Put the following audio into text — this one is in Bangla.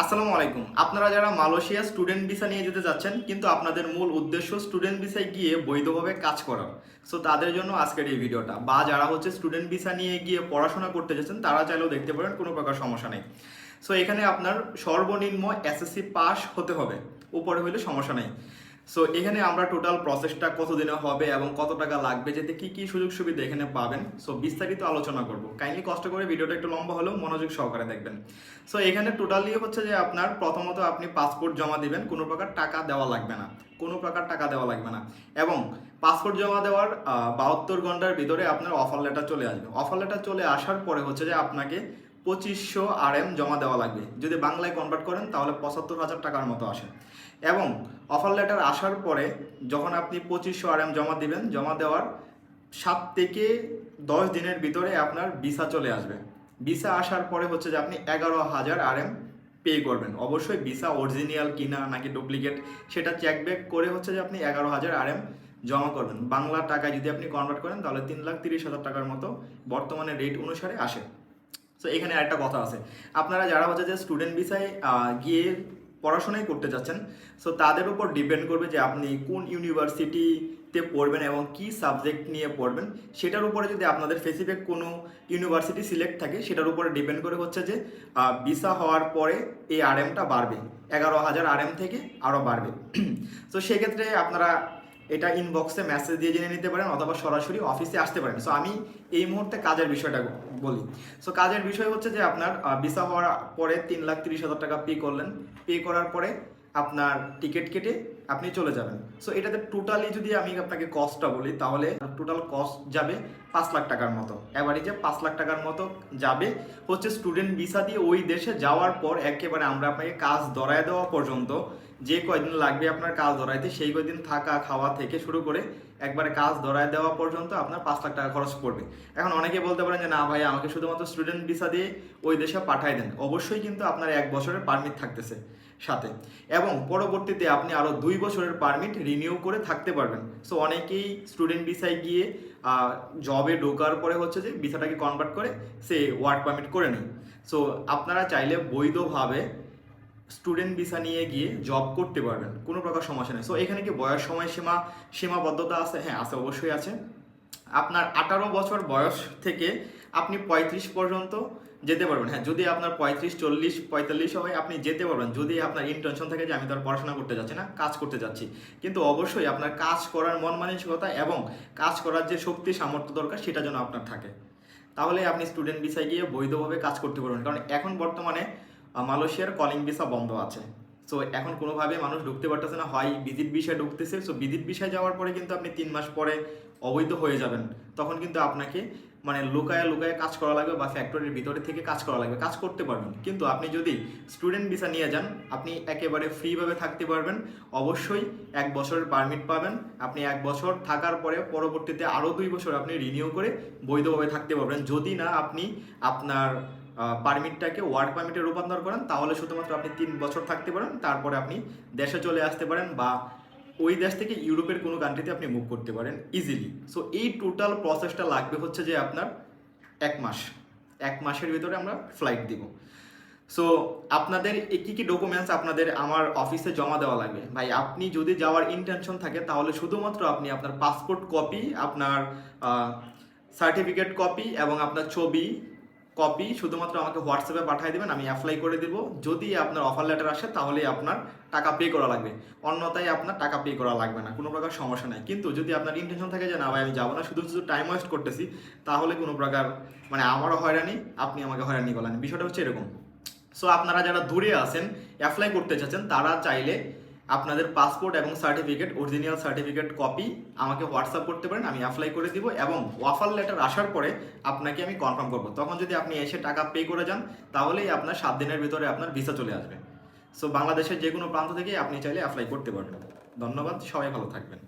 আসসালামু আলাইকুম। আপনারা যারা মালয়েশিয়া স্টুডেন্ট ভিসা নিয়ে যেতে যাচ্ছেন, কিন্তু আপনাদের মূল উদ্দেশ্য স্টুডেন্ট ভিসায় গিয়ে বৈধভাবে কাজ করা। সো তাদের জন্য আজকের এই ভিডিওটা। বা যারা হচ্ছে স্টুডেন্ট ভিসা নিয়ে গিয়ে পড়াশোনা করতে যাচ্ছেন, তারা চাইলেও দেখতে পারেন, কোনো প্রকার সমস্যা নেই। সো এখানে আপনার সর্বনিম্ন এসএসসি পাস হতে হবে। উপরে হলে সমস্যা নেই। সো এখানে আমরা টোটাল প্রসেসটা কতদিনে হবে এবং কত টাকা লাগবে, যেতে কি কি সুযোগ সুবিধা এখানে পাবেন? সো বিস্তারিত আলোচনা করব। কাইন্ডলি কষ্ট করে ভিডিওটা একটু লম্বা হলেও মনোযোগ সহকারে দেখবেন। সো এখানে টোটালি হচ্ছে যে আপনার প্রথমত আপনি পাসপোর্ট জমা দিবেন, কোনো প্রকার টাকা দেওয়া লাগবে না। কোনো প্রকার টাকা দেওয়া লাগবে না। এবং পাসপোর্ট জমা দেওয়ার বাহাত্তর ঘণ্টার ভিতরে আপনার অফার লেটার চলে আসবে। অফার লেটার চলে আসার পরে হচ্ছে যে আপনাকে পঁচিশশো আর এম জমা দেওয়া লাগবে। যদি বাংলায় কনভার্ট করেন, তাহলে পঁচাত্তর হাজার টাকার মতো আসে। এবং অফার লেটার আসার পরে যখন আপনি পঁচিশশো আর এম জমা দিবেন, জমা দেওয়ার সাত থেকে দশ দিনের ভিতরে আপনার ভিসা চলে আসবে। ভিসা আসার পরে হচ্ছে যে আপনি এগারো হাজার আর এম পে করবেন। অবশ্যই ভিসা অরিজিনাল কিনা নাকি ডুপ্লিকেট সেটা চেক ব্যাক করে হচ্ছে যে আপনি এগারো হাজার আর এম জমা করবেন। বাংলা টাকায় যদি আপনি কনভার্ট করেন, তাহলে তিন লাখ তিরিশ হাজার টাকার মতো বর্তমানে রেট অনুসারে আসে। তো এখানে একটা কথা আছে। আপনারা যারা হচ্ছে যে স্টুডেন্ট ভিসায় গিয়ে পড়াশোনাই করতে যাচ্ছেন সো তাদের উপর ডিপেন্ড করবে যে আপনি কোন ইউনিভার্সিটিতে পড়বেন এবং কি সাবজেক্ট নিয়ে পড়বেন। সেটার উপরে যদি আপনাদের স্পেসিফিক কোনো ইউনিভার্সিটি সিলেক্ট থাকে, সেটার উপরে ডিপেন্ড করে হচ্ছে যে ভিসা হওয়ার পরে এই আরএমটা বাড়বে। এগারো হাজার আরএম থেকে আরও বাড়বে। তো সেক্ষেত্রে আপনারা এটা ইনবক্সে মেসেজ দিয়ে জেনে নিতে পারেন অথবা সরাসরি অফিসে আসতে পারেন। সো আমি এই মুহূর্তে কাজের বিষয়টা বলি। সো কাজের বিষয় হচ্ছে যে আপনার ভিসা হওয়ার পরে তিন লাখ তিরিশ হাজার টাকা পে করলেন। পে করার পরে আপনার টিকিট কেটে আপনি চলে যাবেন। সো এটাতে টোটালি যদি আমি আপনাকে কস্টটা বলি, তাহলে টোটাল কস্ট যাবে পাঁচ লাখ টাকার মতো। অ্যাভারেজে পাঁচ লাখ টাকার মতো যাবে। হচ্ছে স্টুডেন্ট ভিসা দিয়ে ওই দেশে যাওয়ার পর একেবারে আমরা আপনাকে কাজ ধরায় দেওয়া পর্যন্ত, যে কয়দিন লাগবে আপনার কাজ ধরাইতে, সেই কয়দিন থাকা খাওয়া থেকে শুরু করে একবারে কাজ ধরায় দেওয়া পর্যন্ত আপনার পাঁচ লাখ টাকা খরচ পড়বে। এখন অনেকে বলতে পারেন যে, না ভাই, আমাকে শুধুমাত্র স্টুডেন্ট ভিসা দিয়ে ওই দেশে পাঠাই দেন। অবশ্যই কিন্তু আপনার এক বছরের পারমিট থাকতেছে। সাথে। এবং পরবর্তীতে আপনি আরও দুই বছরের পারমিট রিনিউ করে থাকতে পারবেন। সো অনেকেই স্টুডেন্ট ভিসায় গিয়ে জবে ঢোকার পরে হচ্ছে যে ভিসাটাকে কনভার্ট করে সে ওয়ার্ক পারমিট করে নেয়। সো আপনারা চাইলে বৈধভাবে স্টুডেন্ট ভিসা নিয়ে গিয়ে জব করতে পারবেন। কোনো প্রকার সমস্যা নেই। সো এখানে কি বয়স সময়সীমা, সীমাবদ্ধতা আছে? হ্যাঁ আছে, অবশ্যই আছে। আপনার আঠারো বছর বয়স থেকে আপনি পঁয়ত্রিশ পর্যন্ত যেতে পারবেন। হ্যাঁ যদি আপনার পঁয়ত্রিশ, চল্লিশ, পঁয়তাল্লিশ হয় আপনি যেতে পারবেন। যদি আপনার ইন্টেনশন থাকে যে আমি তো আর পড়াশোনা করতে যাচ্ছি না, কাজ করতে যাচ্ছি। কিন্তু অবশ্যই আপনার কাজ করার মন মানসিকতা এবং কাজ করার যে শক্তি, সামর্থ্য দরকার, সেটা যেন আপনার থাকে। তাহলে আপনি স্টুডেন্ট ভিসায় গিয়ে বৈধভাবে কাজ করতে পারবেন। কারণ এখন বর্তমানে মালয়েশিয়ার কলিং ভিসা বন্ধ আছে। সো এখন কোনোভাবে মানুষ ঢুকতে পারতেছে না। হয় ভিজিট বিষয়ে ঢুকতেছে। সো ভিজিট বিষয়ে যাওয়ার পরে কিন্তু আপনি তিন মাস পরে অবৈধ হয়ে যাবেন। তখন কিন্তু আপনাকে মানে লুকায় লুকায় কাজ করা লাগবে বা ফ্যাক্টরির ভিতরে থেকে কাজ করা লাগবে, কাজ করতে পারবেন। কিন্তু আপনি যদি স্টুডেন্ট ভিসা নিয়ে যান, আপনি একেবারে ফ্রিভাবে থাকতে পারবেন। অবশ্যই এক বছরের পারমিট পাবেন। আপনি এক বছর থাকার পরে পরবর্তীতে আরও দুই বছর আপনি রিনিউ করে বৈধভাবে থাকতে পারবেন। যদি না আপনি আপনার পারমিটটাকে ওয়ার্ক পারমিটে রূপান্তর করেন, তাহলে শুধুমাত্র আপনি তিন বছর থাকতে পারেন। তারপরে আপনি দেশে চলে আসতে পারেন বা ওই দেশ থেকে ইউরোপের কোনো কান্ট্রিতে আপনি মুভ করতে পারেন ইজিলি সো এই টোটাল প্রসেসটা লাগবে হচ্ছে যে আপনার এক মাস। এক মাসের ভিতরে আমরা ফ্লাইট দিব। সো আপনাদের কী কী ডকুমেন্টস আপনাদের আমার অফিসে জমা দেওয়া লাগবে? ভাই, আপনি যদি যাওয়ার ইন্টেনশন থাকে, তাহলে শুধুমাত্র আপনি আপনার পাসপোর্ট কপি আপনার সার্টিফিকেট কপি এবং আপনার ছবি কপি শুধুমাত্র আমাকে হোয়াটসঅ্যাপে পাঠিয়ে দেবেন, আমি অ্যাপ্লাই করে দেবো। যদি আপনার অফার লেটার আসে, তাহলে আপনার টাকা পে করা লাগবে। অন্যথায় আপনার টাকা পে করা লাগবে না, কোনো প্রকার সমস্যা নেই। কিন্তু যদি আপনার ইন্টেনশন থাকে যে, না ভাই, আমি যাব না, শুধু শুধু টাইম ওয়েস্ট করতেছি, তাহলে কোনো প্রকার মানে আমারও হয়রানি, আপনি আমাকে হয়রানি করলেন। বিষয়টা হচ্ছে এরকম। সো আপনারা যারা দূরে আছেন অ্যাপ্লাই করতে চাচ্ছেন, তারা চাইলে আপনাদের পাসপোর্ট এবং সার্টিফিকেট অরিজিনাল সার্টিফিকেট কপি আমাকে হোয়াটসঅ্যাপ করতে পারেন, আমি অ্যাপ্লাই করে দিব এবং অফার লেটার আসার পরে আপনাকে আমি কনফার্ম করব। তখন যদি আপনি এসে টাকা পে করে যান, তাহলেই আপনার সাত দিনের ভিতরে আপনার ভিসা চলে আসবে। সো বাংলাদেশের যে কোনো প্রান্ত থেকে আপনি চাইলে অ্যাপ্লাই করতে পারবেন। ধন্যবাদ, সবাই ভালো থাকবেন।